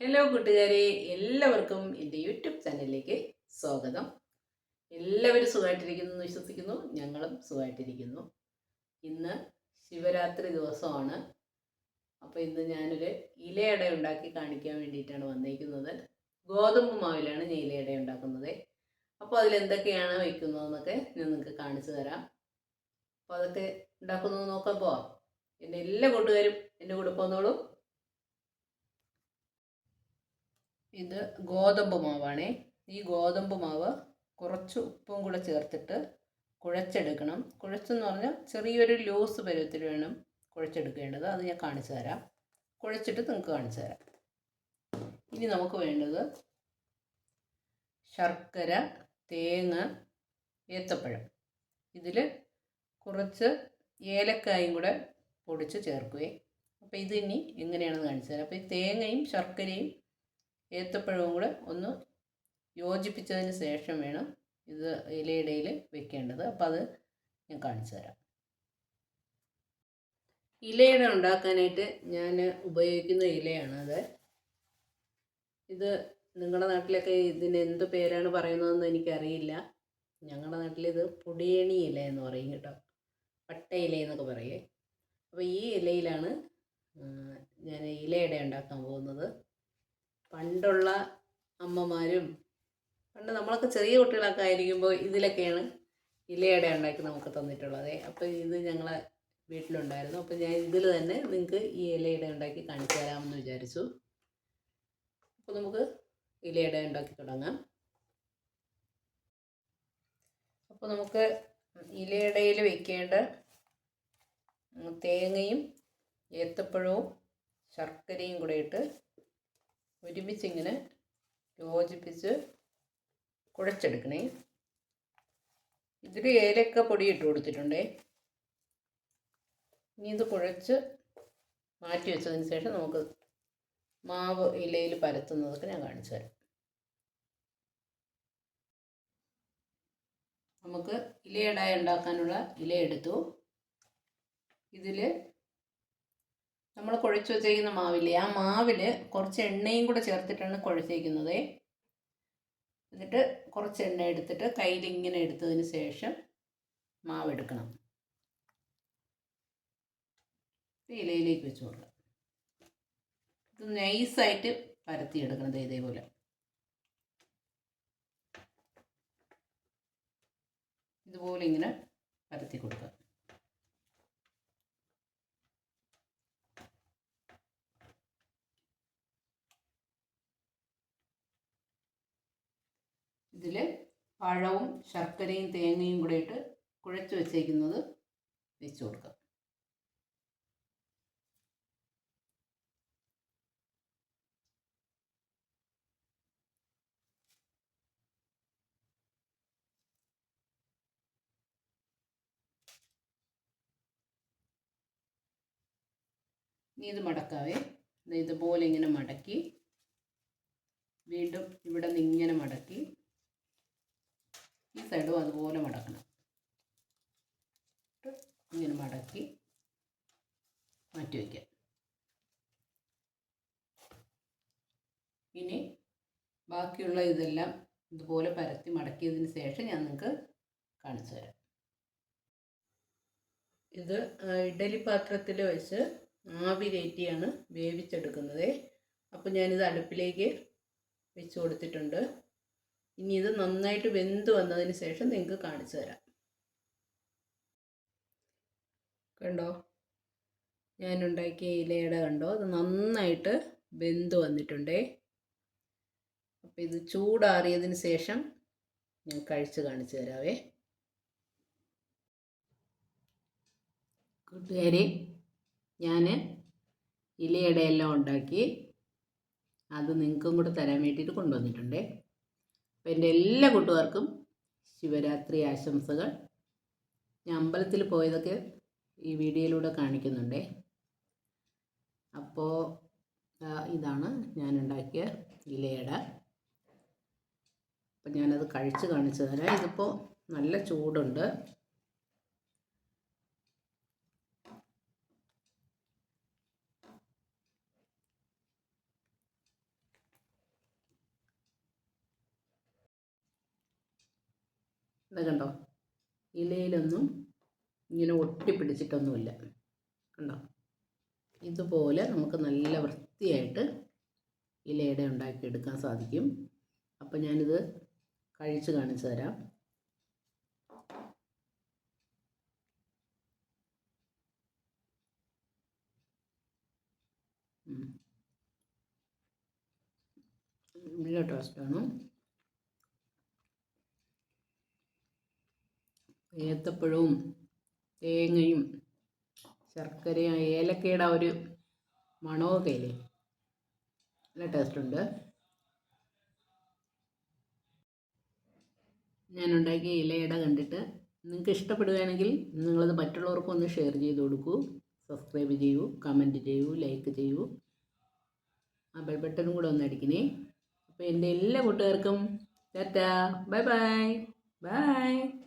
Hello കൂട്ടുകാരെ. എല്ലാവർക്കും എന്റെ യൂട്യൂബ് ചാനലിലേക്ക് സ്വാഗതം. എല്ലാവരും സുഖമായിട്ടിരിക്കുന്നു എന്ന് വിശ്വസിക്കുന്നു. ഞങ്ങളും സുഖമായിട്ടിരിക്കുന്നു. ഇന്ന് ശിവരാത്രി ദിവസമാണ്. അപ്പോൾ ഇന്ന് ഞാനൊരു ഇലയട ഉണ്ടാക്കി കാണിക്കാൻ വേണ്ടിയിട്ടാണ് വന്നിരിക്കുന്നത്. ഗോതമ്പ് മാവിലാണ് ഞാൻ ഇലയട ഉണ്ടാക്കുന്നത്. അപ്പോൾ അതിലെന്തൊക്കെയാണ് വയ്ക്കുന്നതെന്നൊക്കെ ഞാൻ നിങ്ങൾക്ക് കാണിച്ചു തരാം. അപ്പോൾ അതൊക്കെ ഉണ്ടാക്കുന്നത് നോക്കാൻ പോവാം. എന്റെ എല്ലാ കൂട്ടുകാരും എന്റെ കൂടെ പോന്നോളൂ. ഇത് ഗോതമ്പ് മാവാണേ. ഈ ഗോതമ്പ് മാവ് കുറച്ച് ഉപ്പും കൂടെ ചേർത്തിട്ട് കുഴച്ചെടുക്കണം. കുഴച്ചെന്ന് പറഞ്ഞാൽ ചെറിയൊരു ലൂസ് പരുവത്തിൽ വേണം കുഴച്ചെടുക്കേണ്ടത്. അത് ഞാൻ കാണിച്ചു തരാം. കുഴച്ചിട്ട് നിങ്ങൾക്ക് കാണിച്ചു തരാം. ഇനി നമുക്ക് വേണ്ടത് ശർക്കര തേങ്ങ ഏത്തപ്പഴം. ഇതിൽ കുറച്ച് ഏലക്കായും കൂടെ പൊടിച്ച് ചേർക്കുകയും. അപ്പോൾ ഇതിനി എങ്ങനെയാണെന്ന് കാണിച്ചു തരാം. അപ്പോൾ ഈ തേങ്ങയും ശർക്കരയും ഏത്തപ്പഴവും കൂടെ ഒന്ന് യോജിപ്പിച്ചതിന് ശേഷം വേണം ഇത് ഇലയിടയിൽ വെക്കേണ്ടത്. അപ്പോൾ അത് ഞാൻ കാണിച്ചു തരാം. ഇലയിട ഉണ്ടാക്കാനായിട്ട് ഞാൻ ഉപയോഗിക്കുന്ന ഇലയാണത് ഇത് നിങ്ങളുടെ നാട്ടിലൊക്കെ ഇതിന് എന്ത് പേരാണ് പറയുന്നതെന്ന് എനിക്കറിയില്ല. ഞങ്ങളുടെ നാട്ടിൽ ഇത് പൊടിയണി ഇല എന്ന് പറയും കേട്ടോ. പട്ട ഇല എന്നൊക്കെ പറയേ. അപ്പോൾ ഈ ഇലയിലാണ് ഞാൻ ഇലയിട ഉണ്ടാക്കാൻ പോകുന്നത്. പണ്ടുള്ള അമ്മമാരും പണ്ട് നമ്മളൊക്കെ ചെറിയ കുട്ടികളൊക്കെ ആയിരിക്കുമ്പോൾ ഇതിലൊക്കെയാണ് ഇലയട ഉണ്ടാക്കി നമുക്ക് തന്നിട്ടുള്ളത്. അപ്പോൾ ഇത് ഞങ്ങളെ വീട്ടിലുണ്ടായിരുന്നു. അപ്പോൾ ഞാൻ ഇതിൽ തന്നെ നിങ്ങൾക്ക് ഈ ഇലയട ഉണ്ടാക്കി കാണിച്ചു തരാമെന്ന് വിചാരിച്ചു. അപ്പോൾ നമുക്ക് ഇലയട ഉണ്ടാക്കി തുടങ്ങാം. അപ്പോൾ നമുക്ക് ഇലയടയിൽ വെക്കേണ്ട തേങ്ങയും ഏത്തപ്പഴവും ശർക്കരയും കൂടെ ഇട്ട് ഒരുമിച്ചിങ്ങനെ യോജിപ്പിച്ച് കുഴച്ചെടുക്കണേ. ഇതിൽ ഏലക്ക പൊടി ഇട്ട് കൊടുത്തിട്ടുണ്ടേ. ഇനി ഇത് കുഴച്ച് മാറ്റി വെച്ചതിന് ശേഷം നമുക്ക് മാവ് ഇലയിൽ പരത്തുന്നതൊക്കെ ഞാൻ കാണിച്ചു തരാം. നമുക്ക് ഇലയടായി ഉണ്ടാക്കാനുള്ള ഇല എടുത്തു. ഇതിൽ നമ്മൾ കുഴച്ച് വെച്ചേക്കുന്ന മാവില്ലേ ആ മാവിൽ കുറച്ച് എണ്ണയും കൂടെ ചേർത്തിട്ടാണ് കുഴച്ചേക്കുന്നത്. എന്നിട്ട് കുറച്ച് എണ്ണ എടുത്തിട്ട് കയ്യിൽ ഇങ്ങനെ എടുത്തതിന് ശേഷം മാവ് എടുക്കണം ഇലയിലേക്ക് വെച്ച് കൊടുക്കാം. ഇത് നൈസായിട്ട് പരത്തിയെടുക്കണത് ഇതേപോലെ. ഇതുപോലെ ഇങ്ങനെ പരത്തി കൊടുക്കുക ഇതിൽ പഴവും ശർക്കരയും തേങ്ങയും കൂടെ ഇട്ട് കുഴച്ച് വെച്ചേക്കുന്നത് വെച്ച് കൊടുക്കാം. ഇനി ഇത് മടക്കാവേ. ഇതുപോലെ ഇങ്ങനെ മടക്കി വീണ്ടും ഇവിടെ നിന്ന് ഇങ്ങനെ മടക്കി. ഈ സൈഡും അതുപോലെ മടക്കണം. ഇങ്ങനെ മടക്കി മാറ്റി വയ്ക്കാം ഇനി ബാക്കിയുള്ള ഇതെല്ലാം ഇതുപോലെ പരത്തി മടക്കിയതിന് ശേഷം ഞാൻ നിങ്ങൾക്ക് കാണിച്ചു തരാം. ഇത് ഇഡലി പാത്രത്തിൽ വെച്ച് ആവി കയറ്റിയാണ് വേവിച്ചെടുക്കുന്നത്. അപ്പോൾ ഞാനിത് അടുപ്പിലേക്ക് വെച്ച് കൊടുത്തിട്ടുണ്ട്. ഇനി ഇത് നന്നായിട്ട് വെന്ത് വന്നതിന് ശേഷം നിങ്ങൾക്ക് കാണിച്ചു തരാം. കണ്ടോ? ഞാനുണ്ടാക്കിയ ഇലയുടെ കണ്ടോ? അത് നന്നായിട്ട് വെന്ത് വന്നിട്ടുണ്ടേ. അപ്പം ഇത് ചൂടാറിയതിന് ശേഷം ഞാൻ കഴിച്ച് കാണിച്ചു തരാവേ. കൂട്ടുകാരെ ഞാൻ ഇലയുടെ എല്ലാം ഉണ്ടാക്കി അത് നിങ്ങൾക്കും കൂടെ തരാൻ വേണ്ടിയിട്ട് കൊണ്ടുവന്നിട്ടുണ്ടേ. അപ്പോൾ എന്റെ എല്ലാ കൂട്ടുകാർക്കും ശിവരാത്രി ആശംസകൾ. ഞാൻ അമ്പലത്തിൽ പോയതൊക്കെ ഈ വീഡിയോയിലൂടെ കാണിക്കുന്നുണ്ടേ. അപ്പോൾ ഇതാണ് ഞാൻ ഉണ്ടാക്കിയ ഇലയട. അപ്പം ഞാനത് കഴിച്ച് കാണിച്ചു തരാം. ഇതിപ്പോൾ നല്ല ചൂടുണ്ട്. ഇത് കണ്ടോ? ഇലയിലൊന്നും ഇങ്ങനെ ഒട്ടിപ്പിടിച്ചിട്ടൊന്നുമില്ല. കണ്ടോ? ഇതുപോലെ നമുക്ക് നല്ല വൃത്തിയായിട്ട് ഇലയുടെ ഉണ്ടാക്കിയെടുക്കാൻ സാധിക്കും. അപ്പോൾ ഞാനിത് കഴിച്ച് കാണിച്ചു തരാം. നല്ല ടേസ്റ്റാണ് ഏത്തപ്പഴവും തേങ്ങയും ശർക്കരയും ഏലക്കയുടെ ഒരു മണമൊക്കെ ഇല്ലേ? നല്ല ഞാൻ ഉണ്ടാക്കിയ ഇലയിട കണ്ടിട്ട് നിങ്ങൾക്ക് ഇഷ്ടപ്പെടുകയാണെങ്കിൽ നിങ്ങളത് മറ്റുള്ളവർക്കും ഒന്ന് ഷെയർ ചെയ്ത് കൊടുക്കൂ. സബ്സ്ക്രൈബ് ചെയ്യൂ കമന്റ് ചെയ്യൂ ലൈക്ക് ചെയ്യൂ. ആ ബെൽ ബട്ടനും കൂടെ ഒന്ന് അടിക്കണേ. അപ്പോൾ എന്റെ എല്ലാ കൂട്ടുകാർക്കും ടാറ്റാ. Bye bye bye